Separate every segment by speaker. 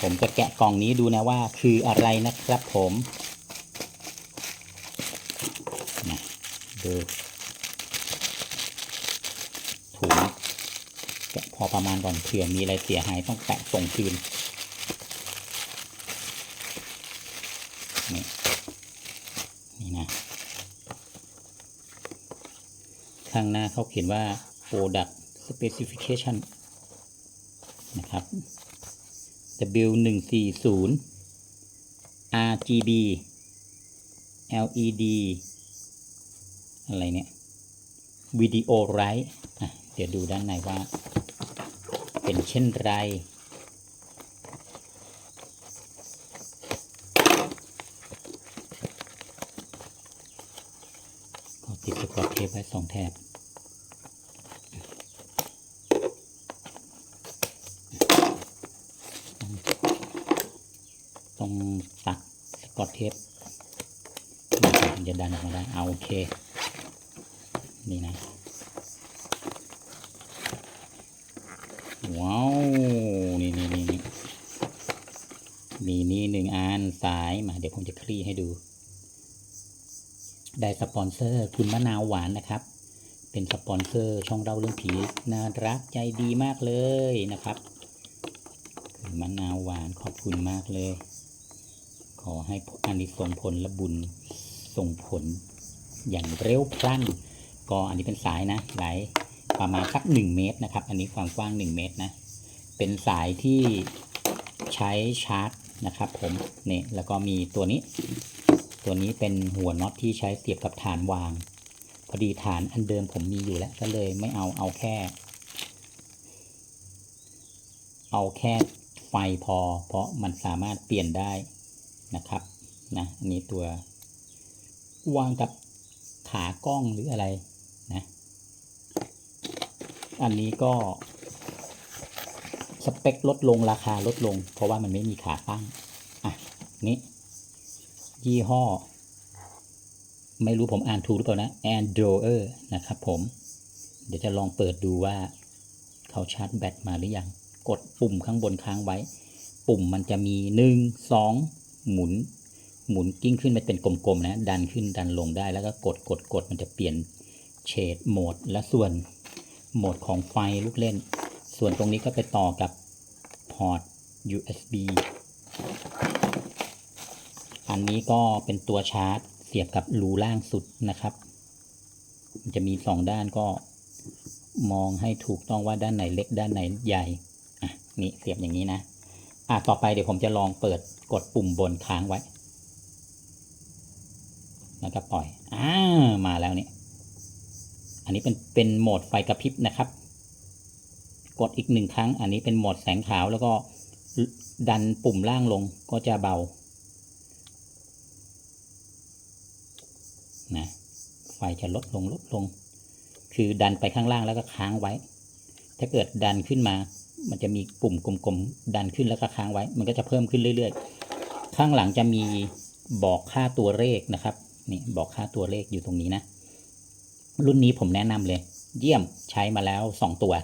Speaker 1: ผมจะแกะกล่องนี้ดูนะว่าคืออะไรนะครับผมนะดูถุงแกะพอประมาณก่อนเผื่อมีอะไรเสียหายต้องแปะส่งคืนนี่นี่นะ ข้างหน้าเขาเขียนว่า product specification นะครับ W140 RGB LED อะไรเนี่ย Video Right อะเดี๋ยวดูด้านในว่า เป็นเช่นไร ก็ติดสกอตเทปไว้สองแถบ ต้องตัดสกอตเทปมันจะดันออกมาได้เอาโอเค นี่นะว้าวนี่นี่นี่นี่มีนี่หนึ่งอันสายมา เดี๋ยวผมจะคลี่ให้ดู ได้สปอนเซอร์คุณมะนาวหวานนะครับ เป็นสปอนเซอร์ช่องเล่าเรื่องผีน่ารักใจดีมากเลยนะครับ คุณมะนาวหวานขอบคุณมากเลย ขอให้อานิสงส์ผลและบุญส่งผลอย่างเร็วพลันก็อันนี้เป็นสายนะไหลประมาณสักหนึ่งเมตรนะครับ อันนี้ความกว้างหนึ่งเมตรนะเป็นสายที่ใช้ชาร์จนะครับ ผมเนี่ยแล้วก็มีตัวนี้ ตัวนี้เป็นหัวน็อตที่ใช้เสียบกับฐานวาง พอดีฐานอันเดิมผมมีอยู่แล้วก็เลยไม่เอาเอาแค่ เอาแค่ไฟพอ เพราะมันสามารถเปลี่ยนได้ นะครับนะอันนี้ตัววางกับขากล้องหรืออะไรนะอันนี้ก็สเปคลดลงราคาลดลง เพราะว่ามันไม่มีขาตั้งอะนี่ยี่ห้อ ไม่รู้ผมอ่านถูกหรือเปล่านะ Androer นะครับผม เดี๋ยวจะลองเปิดดูว่าเขาชาร์จแบตมาหรือยัง กดปุ่มข้างบนค้างไว้ ปุ่มมันจะมีหนึ่งสอง หมุน หมุนกิ้งขึ้นไปเป็นกลมๆนะ ดันขึ้นดันลงได้ แล้วก็กดกดกดมันจะเปลี่ยนเฉดโหมด และส่วนโหมดของไฟลูกเล่น ส่วนตรงนี้ก็ไปต่อกับพอร์ต USB อันนี้ก็เป็นตัวชาร์จ เสียบกับรูล่างสุดนะครับ มันจะมีสองด้านก็มองให้ถูกต้องว่าด้านไหนเล็กด้านไหนใหญ่ อะ นี่เสียบอย่างนี้นะ อะต่อไปเดี๋ยวผมจะลองเปิดกดปุ่มบนค้างไว้ แล้วก็ปล่อย อ่า มาแล้วเนี่ย อันนี้เป็นเป็นโหมดไฟกระพริบนะครับ กดอีกหนึ่งครั้ง อันนี้เป็นโหมดแสงขาวแล้วก็ดันปุ่มล่างลงก็จะเบา นะ ไฟจะลดลงลดลง คือดันไปข้างล่างแล้วก็ค้างไว้ ถ้าเกิดดันขึ้นมา มันจะมีปุ่มกลมๆดันขึ้นแล้วก็ค้างไว้ มันก็จะเพิ่มขึ้นเรื่อย ๆ ข้างหลังจะมีบอกค่าตัวเลขนะครับนี่บอกค่าตัวเลขอยู่ตรงนี้นะ รุ่นนี้ผมแนะนำเลย เยี่ยมใช้มาแล้วสองตัว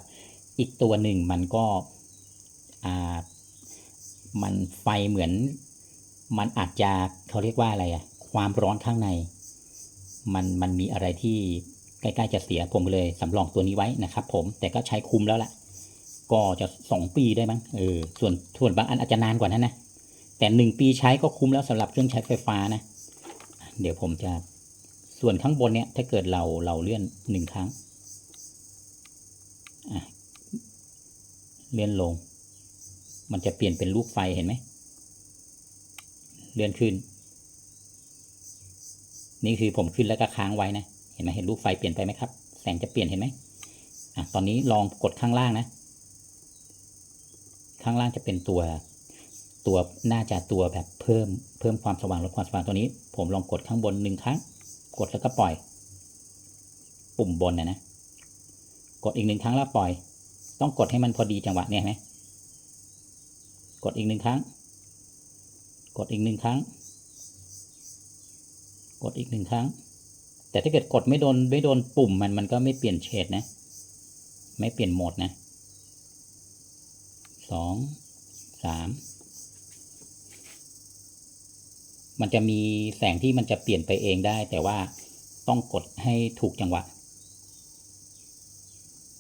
Speaker 1: อีกตัวหนึ่งมันก็อ่ามันไฟเหมือน มันอาจจะเขาเรียกว่าอะไรอะความร้อนข้างใน มันมันมีอะไรที่ใกล้ๆจะเสียผมเลยสำรองตัวนี้ไว้นะครับ ผมแต่ก็ใช้คุ้มแล้วล่ะ ก็จะสองปีได้มั้งเออส่วนส่วนบางอันอาจจะนานกว่านั้นนะแต่หนึ่งปีใช้ก็คุ้มแล้วสำหรับเครื่องใช้ไฟฟ้านะ เดี๋ยวผมจะส่วนข้างบนเนี่ยถ้าเกิดเราเราเลื่อนหนึ่งครั้งเลื่อนลง มันจะเปลี่ยนเป็นลูกไฟเห็นไหมเลื่อนขึ้น นี่คือผมขึ้นแล้วก็ค้างไว้นะ เห็นไหมเห็นลูกไฟเปลี่ยนไปไหมครับ แสงจะเปลี่ยนเห็นไหมอะตอนนี้ลองกดข้างล่างนะ ข้างล่างจะเป็นตัวตัวน่าจะตัวแบบเพิ่มเพิ่มความสว่างลดความสว่างตัวนี้ ผมลองกดข้างบนหนึ่งครั้ง กดแล้วก็ปล่อย ปุ่มบนนะนะกดอีกหนึ่งครั้งแล้วปล่อย ต้องกดให้มันพอดีจังหวะเนี่ยไหมกดอีกหนึ่งครั้ง กดอีกหนึ่งครั้ง กดอีกหนึ่งครั้ง แต่ถ้าเกิดกดไม่โดนไม่โดนปุ่มมันมันก็ไม่เปลี่ยนเฉดนะ ไม่เปลี่ยนโหมดนะ สองสามมันจะมีแสงที่มันจะเปลี่ยนไปเองได้ แต่ว่าต้องกดให้ถูกจังหวะ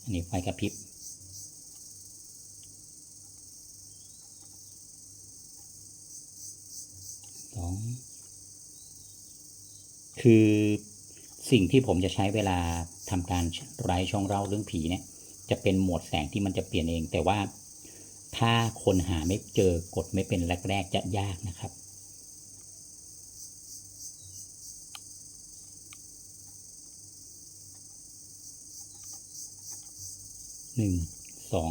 Speaker 1: อันนี้ไฟกระพริบ สอง คือสิ่งที่ผมจะใช้เวลาทำการไร้ช่องเล่าเรื่องผีเนี่ย จะเป็นโหมดแสงที่มันจะเปลี่ยนเอง แต่ว่า ถ้าคนหาไม่เจอกดไม่เป็นแรก ๆ จะยากนะครับ หนึ่ง สอง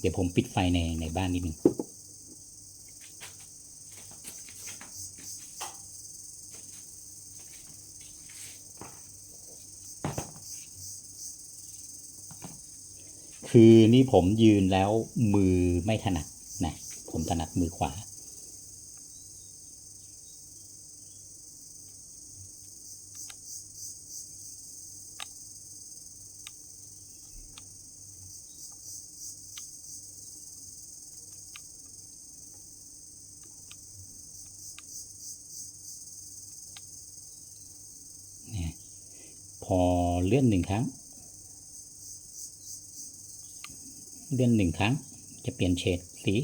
Speaker 1: เดี๋ยวผมปิดไฟในในบ้านนิดนึง คือนี่ผมยืนแล้วมือไม่ถนัดนะผมถนัดมือขวา พอเลื่อนหนึ่งครั้ง เลื่อนหนึ่งครั้ง จะเปลี่ยนเฉดสี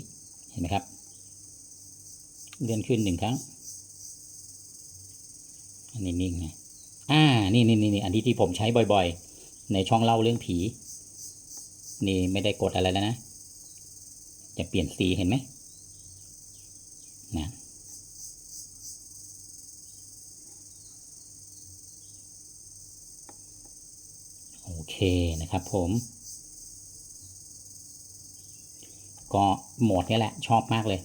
Speaker 1: เห็นไหมครับ เลื่อนขึ้นหนึ่งครั้ง อันนี้นิ่งไงอ่านี่นี่นี่นี่อันที่ที่ผมใช้บ่อยๆ ในช่องเล่าเรื่องผี นี่ไม่ได้กดอะไรแล้วนะ จะเปลี่ยนสีเห็นไหมนะโอเคนะครับผม ก็โหมดนี้แหละชอบมากเลย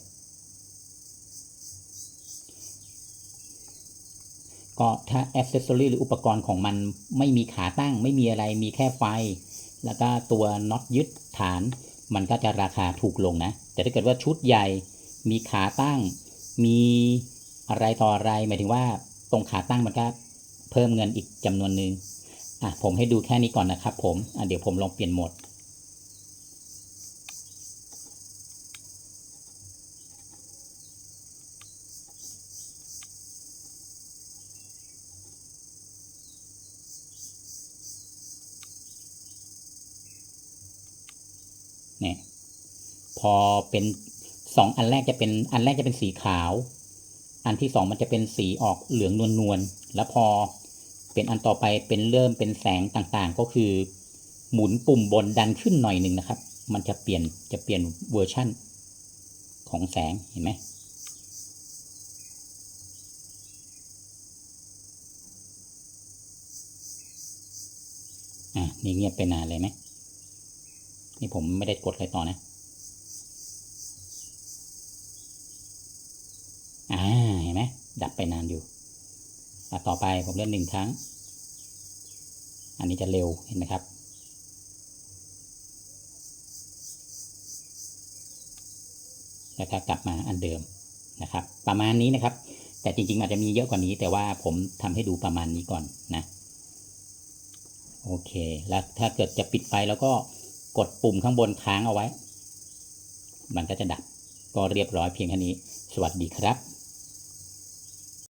Speaker 1: ก็ถ้าอ c เซสซอรีหรืออุปกรณ์ของมันไม่มีขาตั้ง ไม่มีอะไรมีแค่ไฟ แล้วก็ตัวน็อตยึดฐาน มันก็จะราคาถูกลงนะ แต่ถ้าเกิดว่าชุดใหญ่มีขาตั้ง มีอะไรต่ออะไรหมายถึงว่าตรงขาตั้งมันก็เพิ่มเงินอีกจำนวนหนึ่งอะผมให้ดูแค่นี้ก่อนนะครับผมอะเดี๋ยวผมลองเปลี่ยนโหมด เนี่ย พอเป็นสองอันแรกจะเป็นอันแรกจะเป็นสีขาว อันที่สองมันจะเป็นสีออกเหลืองนวลนวลแล้วพอเป็นอันต่อไปเป็นเริ่มเป็นแสงต่างๆ ก็คือ หมุนปุ่มบนดันขึ้นหน่อยหนึ่งนะครับ มันจะเปลี่ยนจะเปลี่ยนเวอร์ชั่นของแสงเห็นไหมอะนี่เงียบไปนานเลยไหมนี่ผมไม่ได้กดอะไรต่อนะ อ่าเห็นไหมดับไปนานอยู่อต่อไปผมเล่นหนึ่งครั้ง อันนี้จะเร็วเห็นไหมครับ แล้วก็กลับมาอันเดิมนะครับ ประมาณนี้นะครับ แต่จริงๆอาจจะมีเยอะกว่านี้ แต่ว่าผมทำให้ดูประมาณนี้ก่อนนะ โอเค แล้วถ้าเกิดจะปิดไฟแล้วก็กดปุ่มข้างบนค้างเอาไว้ มันก็จะดับ ก็เรียบร้อยเพียงแค่นี้ สวัสดีครับ